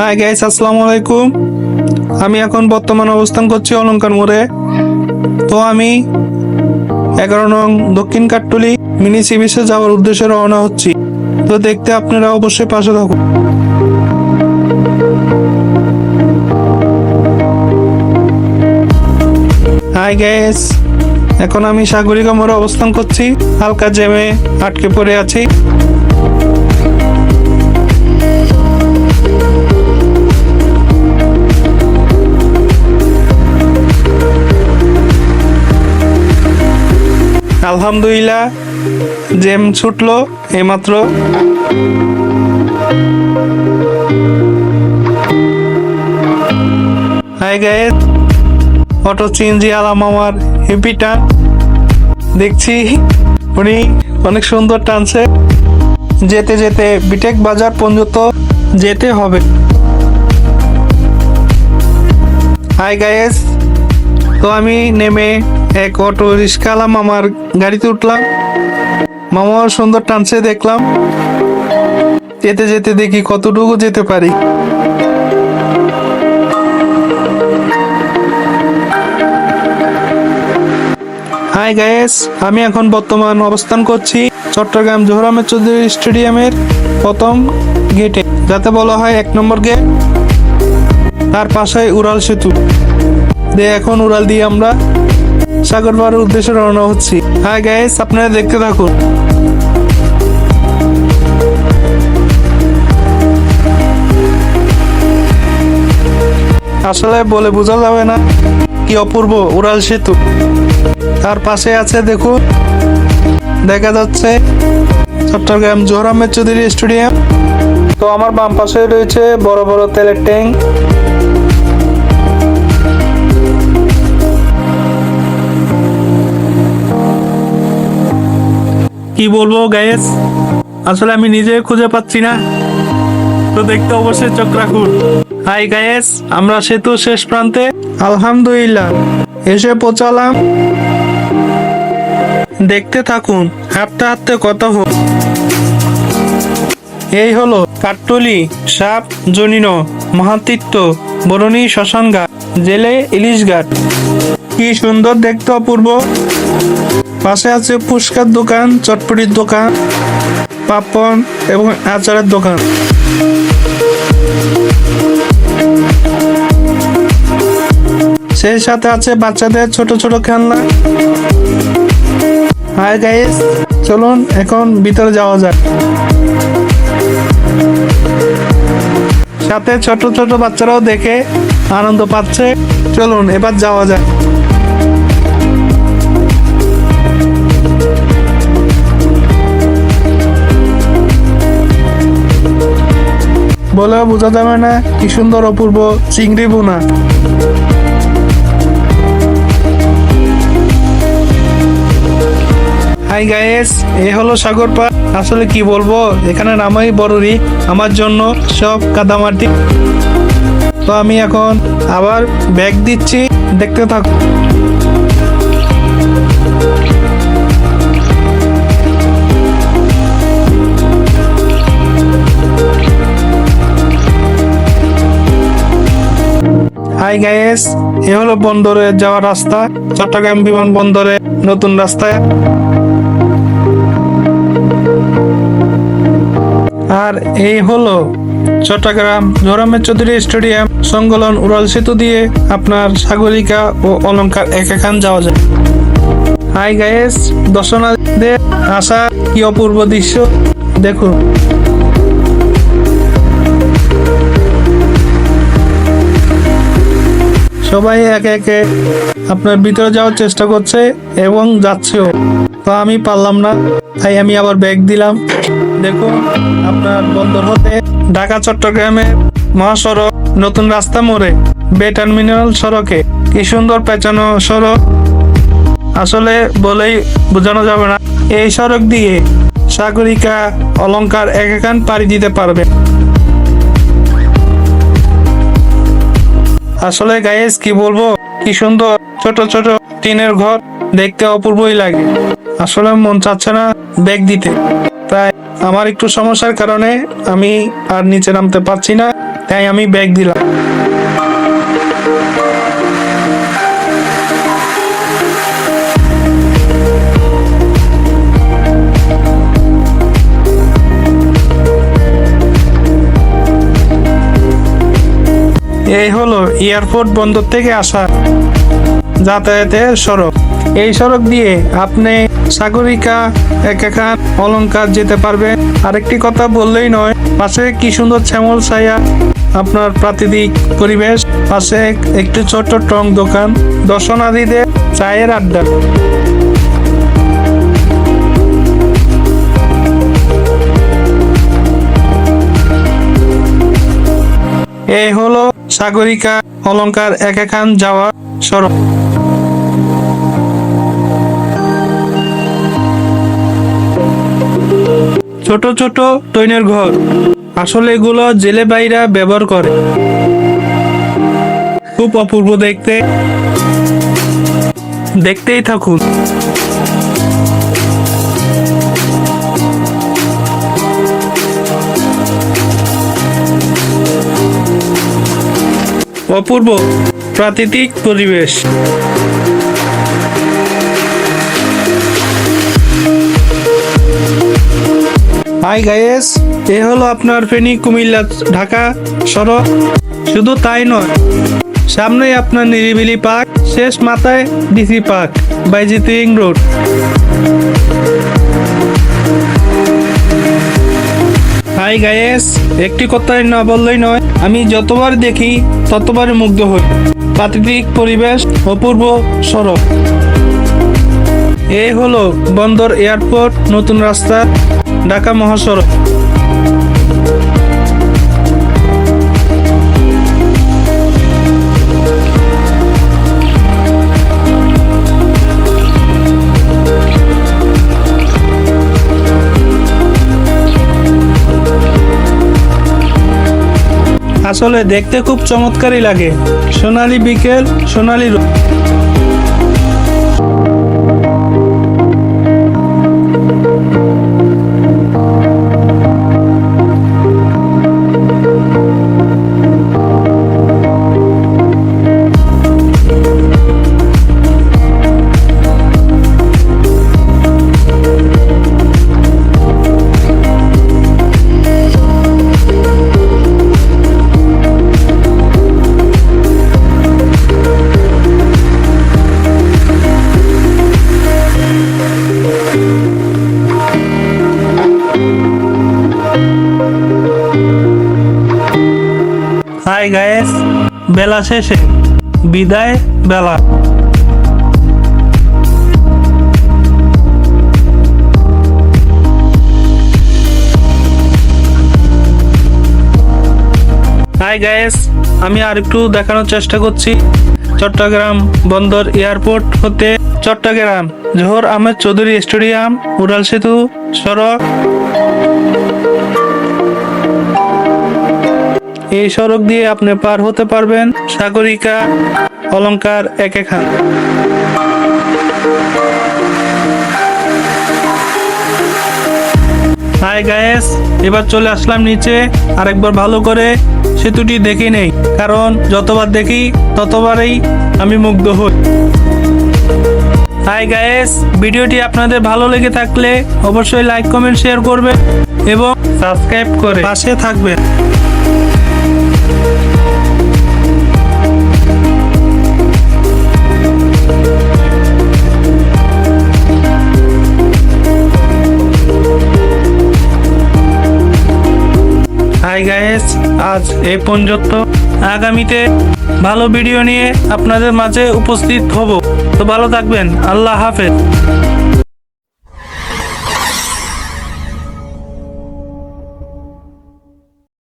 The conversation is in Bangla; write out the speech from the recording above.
হ্যাঁ গাইস আসসালামু আলাইকুম আমি এখন বর্তমান অবস্থান করছি অলঙ্কার মোড়ে। তো আমি এগারো নং দক্ষিণ কাঠটুলি মিনি সি বিচে যাওয়ার উদ্দেশ্যে রওনা হচ্ছি। তো দেখতে আপনারা অবশ্যই পাশে থাকুন। হাই গাইস এখন আমি সাগরিকা মোড়ে অবস্থান করছি। হালকা জ্যামে আটকে পড়ে আছি। আলহামদুলিল্লাহ জেম ছুটলো এইমাত্র। হাই গাইস অটো চেঞ্জি আলাম আমার হেপিটা দেখছি উনি অনেক সুন্দর টানছে। যেতে যেতে বিটেক বাজার পর্যন্ত যেতে হবে। হাই গাইস তো আমি নেমে এক অটো রিক্সালাম আমার গাড়িতে উঠলাম। মামাও সুন্দর টানছে, দেখলাম। যেতে যেতে দেখি কতটুকু যেতে পারি। হাই গায়েস আমি এখন বর্তমান অবস্থান করছি চট্টগ্রাম জোহরামের চৌধুরী স্টেডিয়ামের প্রথম গেটে। যাতে বলা হয় এক নম্বর গেট। তার পাশে উড়াল সেতু। দিয়ে এখন উড়াল দিয়ে আমরা সাগর পাড়ের উদ্দেশ্যে রওনা হচ্ছি। হ্যাঁ গাইস আপনারা দেখতে থাকুন। আসলে বলে বোঝা যাবে না কি অপূর্ব উড়াল সেতু। তার পাশে আছে, দেখুন, দেখা যাচ্ছে চট্টগ্রাম জোহরামের চৌধুরী স্টেডিয়াম। তো আমার বাম পাশে রয়েছে বড় বড় তেলের ট্যাঙ্ক। কি বলব গ্যাস আসলে আমি নিজে খুঁজে পাচ্ছি না। তো দেখতে অবশ্যই চোখ রাখুন। হাই গায়েস আমরা সেতু শেষ প্রান্তে। আলহামদুলিল্লাহ, এসে পৌঁছালাম। দেখতে থাকুন, হাঁটতে হাঁটতে কত হোক এই হলো কাঠটলি সাপ, জনিন মহাতিত্ব বরণী শ্মশান ঘাট জেলে ইলিশ ঘাট কি সুন্দর দেখতে অপূর্ব। পাশে আছে পুষ্কার দোকান, চটপটির দোকান পাপন এবং আচারের দোকান। সেই সাথে আছে বাচ্চাদের ছোট ছোট খেলনা। হাই গাইস চলুন এখন ভিতরে যাওয়া যাক। সাথে ছোট ছোট বাচ্চারাও দেখে আনন্দ পাচ্ছে। চলুন এবার যাওয়া যাক। বলেও বোঝা যাবে না, কি সুন্দর অপূর্ব চিংড়ি বোনা হাই গাইস এ হলো সাগর পাড় আসলে কি বলব, এখানে নামাই বড়রি আমার জন্য সব কাদামাটি। তো আমি এখন আবার ব্যাগ দিচ্ছি, দেখতে থাকো। হাই গাইস এ হলো বন্দরে যাওয়ার রাস্তা। চট্টগ্রাম বিমানবন্দরে নতুন রাস্তায়। আর এই হলো চট্টগ্রাম জোরামের চৌধুরী স্টেডিয়াম। সংগলন, উড়াল সেতু দিয়ে আপনার সাগরিকা ও অলংকার এক এখান যাওয়া যায়। হাই গাইস দর্শনার্থীদের আসা কি অপূর্ব দৃশ্য? দেখুন। সবাই একে একে আপনার ভিতরে যাওয়ার চেষ্টা করছে এবং যাচ্ছেও। তো আমি পারলাম না, তাই আমি আবার ব্যাগ দিলাম। দেখুন, আপনার বন্দর হতে ঢাকা, চট্টগ্রামে মহাসড়ক, নতুন রাস্তা মোড়ে বে টার্মিনাল সড়কে। কি সুন্দর পেঁচানো সড়ক। আসলে বলেই বোঝানো যাবে না, এই সড়ক দিয়ে সাগরিকা অলংকার এক একান পাড়ি দিতে পারবে আসলে গায়েস কি বলব? কি সুন্দর। ছোট ছোট টিনের ঘর দেখতে অপূর্বই লাগে। আসলে মন চাচ্ছে না ব্যাগ দিতে। তাই আমার একটু সমস্যার কারণে আমি আর নিচে নামতে পারছি না, তাই আমি ব্যাগ দিলাম। এই হলো এয়ারপোর্ট বন্দর থেকে আসা যাতায়াতের সড়ক। এই সড়ক দিয়ে আপনি সাগরিকা, একাখান, অলংকার যেতে পারবেন। আরেকটি কথা বললেই নয়, পাশে কি সুন্দর শ্যামল ছায়া, আপনার প্রাকৃতিক পরিবেশ, পাশে একটি ছোট্ট টং দোকান, দর্শনার্থীদের চায়ের আড্ডা। এই হলো সাগরিকা, অলংকার একাখান যাওয়া সড়ক ছোট ছোট টৈনের ঘর। আসলে এগুলো জেলে বাইরা ব্যবহার করে। খুব অপূর্ব দেখতে। দেখতেই থাকুন। অপূর্ব প্রাকৃতিক পরিবেশ। হাই গাইস এ হলো আপনার ফেনী কুমিল্লা ঢাকা সড়ক। শুধু তাই নয় সামনেই আপনার নিরিবিলি পার্ক শেষ মাথায় DC park Bayezid road. Hi guys একটি কথাই না বললেই নয়, আমি যতবার দেখি ততবার মুগ্ধ হই। প্রাকৃতিক পরিবেশ অপূর্ব সড়ক এই হলো বন্দর এয়ারপোর্ট, নতুন রাস্তা, ঢাকা মহাসড়ক। আসলে দেখতে খুব চমৎকারই লাগে। সোনালি বিকেল সোনালি হাই গায়েস বেলা শেষে। বিদায়, বেলা। হাই গায়েস আমি আর একটু দেখানোর চেষ্টা করছি। চট্টগ্রাম বন্দর এয়ারপোর্ট হতে চট্টগ্রাম, জোহর আহমেদ চৌধুরী স্টেডিয়াম, উড়াল সেতু, সড়ক। এই সড়ক দিয়ে আপনি পার হতে পারবেন সাগরিকা, অলংকার, এক এখান হাই গায়েস এবার চলে আসলাম নিচে। আরেকবার ভালো করে সেতুটি দেখে নেই, কারণ যতবার দেখি ততবারই আমি মুগ্ধ হই। হাই গায়েস ভিডিওটি আপনাদের ভালো লেগে থাকলে অবশ্যই লাইক কমেন্ট শেয়ার করবেন এবং সাবস্ক্রাইব করে পাশে থাকবেন। হাই গায়েস আজ এ পর্যন্ত। আগামীতে ভালো ভিডিও নিয়ে আপনাদের মাঝে উপস্থিত হব। তো ভালো থাকবেন, আল্লাহ হাফেজ।